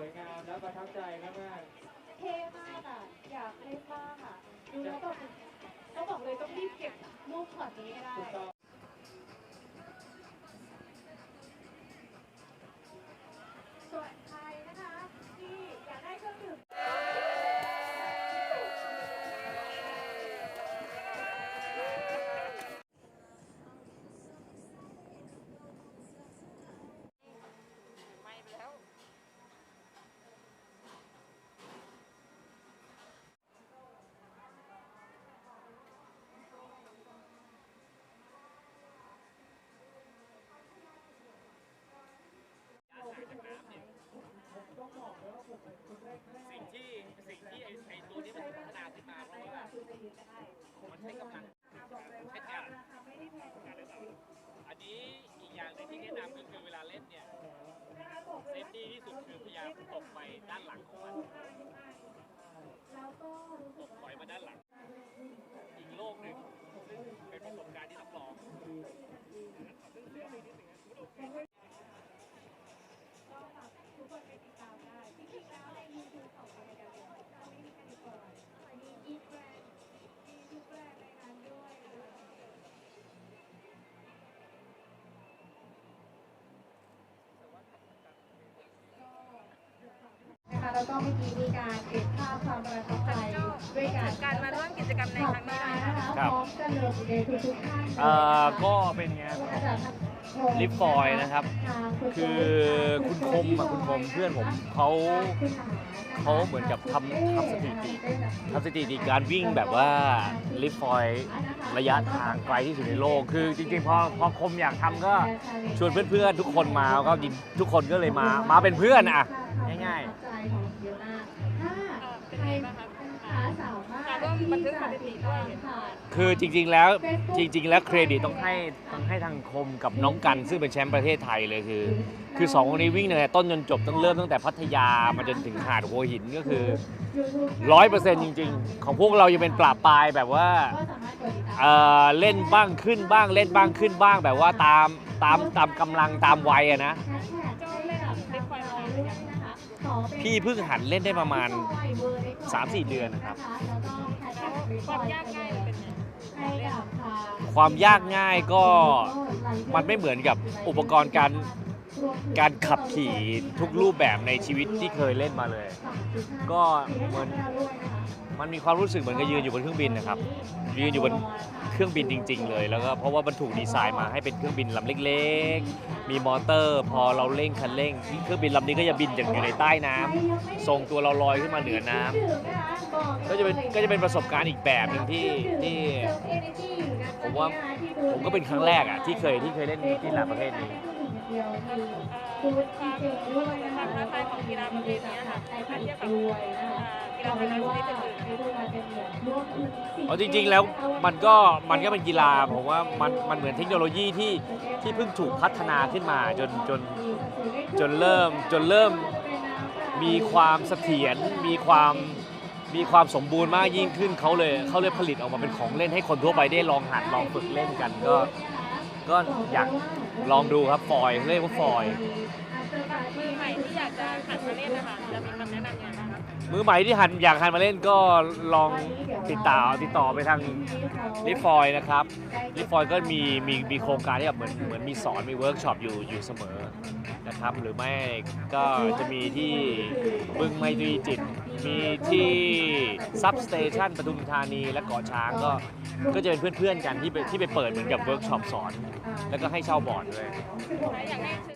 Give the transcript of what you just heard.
วยงามและประทับใจมากเท่มากอะ อยากเล่นมากอะ ดูแล้วแบบต้องบอกเลยต้องรีบเก็บรูปช็อตนี้ให้ได้ ๆถูกต้อง ใช้กำลังใช้การอันนี้อีกอย่างหนึงที่แนะนำก็คือเวลาเล่นเนี่ยเซฟตี้ที่สุดคือพยายามตกไปด้านหลังของมันตกกปล่ว่าอยมาด้านหลัง แล้วก็เมื่อกี้มีการเก็บภาพความประทับใจด้วยการการมาร่วมกิจกรรมในขัคบรั้งนี้มานะคะนะคะพร้อมกันเลยในทุกๆท่านเอ่อก็เป็นไงลิฟต์ฟอยล์นะครับ คือคุณคมอะคุณคมเพื่อนผมเขาเขาเหมือนกับทำทำสถิติทำสถิติการวิ่งแบบว่าลิฟต์ฟอยล์ระยะทางไกลที่สุดในโลก คือจริงๆพอพอคมอยากทำก็ชวนเพื่อนๆทุกคนมาก็ทุกคนก็เลยมามาเป็นเพื่อนอะง่ายเบันทึกสถิติด้วยๆคือจริงๆแล้วจริง ๆ แล้วเครดิตต้องให้ต้องให้ทางคมกับน้องกันซึ่งเป็นแชมป์ประเทศไทยเลยคือ คือสองคนนี้วิ่งตั้งแต่ต้นจนจบต้องเริ่มตั้งแต่พัทยามาจนถึงหาดหัวหินก็คือร้อยเปอร์เซ็นต์จริง ๆ ของพวกเรายังเป็นปลาปลายแบบว่าเอ่อเล่นบ้างขึ้นบ้างเล่นบ้างขึ้นบ้างแบบว่าตามตามตามกำลังตามวัยอะนะพี่เพิ่งหัดเล่นได้ประมาณ 3-4 เดือนนะครับ ความยากง่ายมันเป็นไงความยากง่ายก็มันไม่เหมือนกับอุปกรณ์การการขับขี่ทุกรูปแบบในชีวิตที่เคยเล่นมาเลย ก็เหมือน มันมีความรู้สึกเหมือนกับยืนอยู่บนเครื่องบินนะครับยืนอยู่บนเครื่องบินจริง ๆ เลยแล้วก็เพราะว่ามันถูกดีไซน์มาให้เป็นเครื่องบินลำเล็กๆ มีมอเตอร์ พอเราเร่งคันเร่งเครื่องบินลำนี้ก็จะบินจากอยู่ในใต้น้ำทรงตัวเราลอยขึ้นมาเหนือน้ำก็จะเป็นก็จะเป็นประสบการณ์อีกแบบหนึ่งที่ที่ผมว่าผมก็เป็นครั้งแรกอะที่เคยที่เคยเล่นกีฬาประเภทนี้ความท้าทายของกีฬาประเภทนี้ค่ะถ้าเทียบกับ กีฬาประเภทอื่นเอาจริงๆแล้วมันก็มันก็เป็นกีฬาผมว่ามันมันเหมือนเทคโนโลยีที่ที่เพิ่งถูกพัฒนาขึ้นมาจนจนจนเริ่มจนเริ่มมีความเสถียรมีความมีความสมบูรณ์มากยิ่งขึ้นเขาเลยเขาเลยผลิตออกมาเป็นของเล่นให้คนทั่วไปได้ลองหัดลองฝึกเล่นกันก็ ก็อยากลองดูครับฟอยล์เรียกว่าฟอยล์มือใหม่ที่อยากจะหัดมาเล่นนะคะจะมีคำแนะนำยังไงบ้างครับมือใหม่ที่หันอยากหันมาเล่นก็ลองติดต่อติดต่อไปทางลิฟฟอยนะครับลิฟฟอยก็มีมีมีโครงการที่แบบเหมือนเหมือนมีสอนมีเวิร์กช็อปอยู่อยู่เสมอนะครับ หรือไม่ก็จะมีที่บึงไมตรีจิต มีที่ซับสเตชันปทุมธานีและเกาะช้างก็ ก็จะเป็นเพื่อนๆกันที่ไปที่ไปเปิดเหมือนกับเวิร์กช็อปสอน แล้วก็ให้เช่าบอร์ดด้วย อยากให้